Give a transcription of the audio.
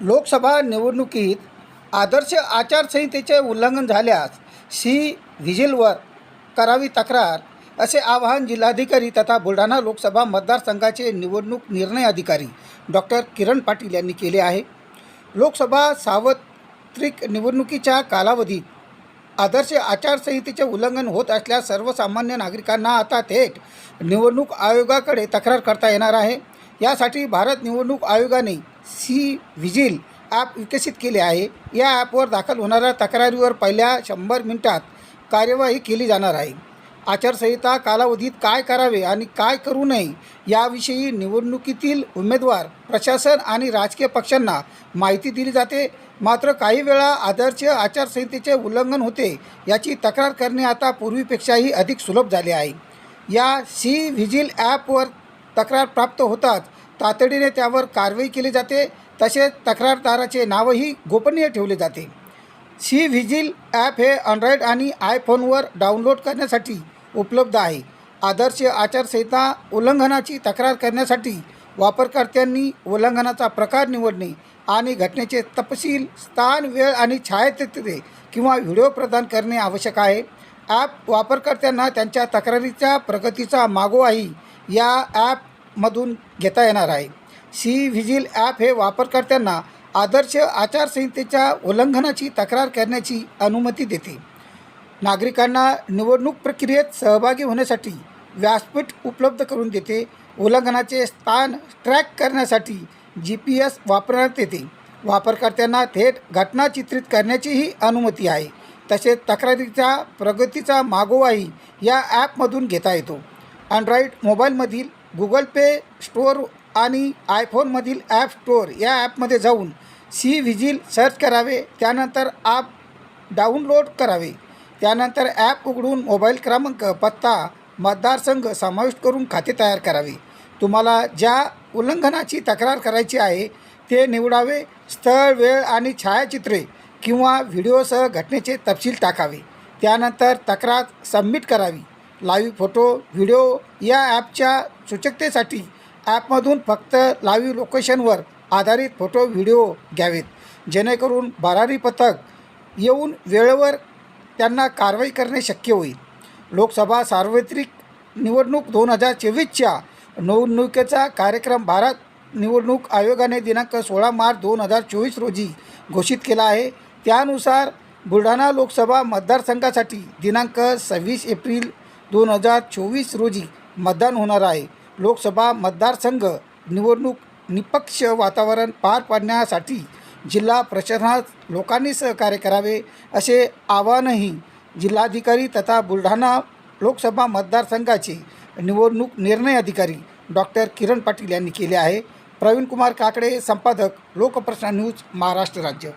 लोकसभा निवडणुकीत आदर्श आचारसंहितेचे उल्लंघन झाल्यास सी. व्हिजिलवर करावी तक्रार असे आवाहन जिल्हाधिकारी तथा बुलढाणा लोकसभा मतदारसंघाचे निवडणूक निर्णय अधिकारी डॉक्टर किरण पाटील यांनी केले आहे. लोकसभा सार्वत्रिक निवडणुकीच्या कालावधीत आदर्श आचारसंहितेचे उल्लंघन होत असल्यास सर्वसामान्य नागरिकांना आता थेट निवडणूक आयोगाकडे तक्रार करता येणार आहे. यासाठी भारत निवडणूक आयोगाने सी व्हिजिल ॲप विकसित केले आहे. या ॲपवर दाखल होणाऱ्या तक्रारीवर पहिल्या शंभर मिनिटात कार्यवाही केली जाणार आहे. आचारसंहिता कालावधीत काय करावे आणि काय करू नये याविषयी निवडणुकीतील उमेदवार प्रशासन आणि राजकीय पक्षांना माहिती दिली जाते. मात्र काही वेळा आदर्श आचारसंहितेचे उल्लंघन होते याची तक्रार करणे आता पूर्वीपेक्षाही अधिक सुलभ झाले आहे. या सी व्हिजिल ॲपवर तक्रार प्राप्त होताच तातडीने त्यावर कारवाई केली जाते तसेच तक्रारदाराचे नावही गोपनीय ठेवले जाते. सी व्हिजिल ॲप हे अँड्रॉईड आणि आयफोनवर डाउनलोड करण्यासाठी उपलब्ध आहे. आदर्श आचारसंहिता उल्लंघनाची तक्रार करण्यासाठी वापरकर्त्यांनी उल्लंघनाचा प्रकार निवडणे आणि घटनेचे तपशील स्थान वेळ आणि छायाचित्रे किंवा व्हिडिओ प्रदान करणे आवश्यक आहे. ॲप वापरकर्त्यांना त्यांच्या तक्रारीच्या प्रगतीचा मागोवाही या ॲप मधून घेता येणार आहे. सी व्हिजिल ॲप हे वापरकर्त्यांना आदर्श आचारसंहितेच्या उल्लंघनाची तक्रार करण्याची अनुमती देते. नागरिकांना निवडणूक प्रक्रियेत सहभागी होण्यासाठी व्यासपीठ उपलब्ध करून देते. उल्लंघनाचे स्थान ट्रॅक करण्यासाठी जी पी एस वापरण्यात येते. वापरकर्त्यांना थेट घटना चित्रित करण्याचीही अनुमती आहे. तसेच तक्रारीच्या प्रगतीचा मागोवाही या ॲपमधून घेता येतो. अँड्रॉईड मोबाईलमधील गुगल पे स्टोअर आणि आयफोनमधील ॲप स्टोअर या ॲपमध्ये जाऊन सी व्हिजिल सर्च करावे त्यानंतर ॲप डाउनलोड करावे. त्यानंतर ॲप उघडून मोबाईल क्रमांक पत्ता मतदारसंघ समाविष्ट करून खाते तयार करावे. तुम्हाला ज्या उल्लंघनाची तक्रार करायची आहे ते निवडावे. स्थळ वेळ आणि छायाचित्रे किंवा व्हिडिओसह घटनेचे तपशील टाकावे. त्यानंतर तक्रार सबमिट करावी. लाईव्ह फोटो व्हिडिओ या ॲपच्या सूचकतेसाठी ॲपमधून फक्त लाईव्ह लोकेशनवर आधारित फोटो व्हिडिओ घ्यावेत. जेणेकरून भरारी पथक येऊन वेळेवर त्यांना कारवाई करणे शक्य होईल. लोकसभा सार्वत्रिक निवडणूक दोन हजार चोवीसच्या निवडणुकीचा कार्यक्रम भारत निवडणूक आयोगाने दिनांक सोळा मार्च दोन हजार चोवीस रोजी घोषित केला आहे. त्यानुसार बुलढाणा लोकसभा मतदारसंघासाठी दिनांक सव्वीस एप्रिल दोन हजार चोवीस रोजी मतदान होणार आहे. लोकसभा मतदारसंघ निवडणूक निपक्ष वातावरण पार पाडण्यासाठी जिल्हा प्रशासनात लोकांनी सहकार्य करावे असे आवाहनही जिल्हाधिकारी तथा बुलढाणा लोकसभा मतदारसंघाचे निवडणूक निर्णय अधिकारी डॉक्टर किरण पाटील यांनी केले आहे. प्रवीणकुमार काकडे संपादक लोकप्रश्न न्यूज महाराष्ट्र राज्य.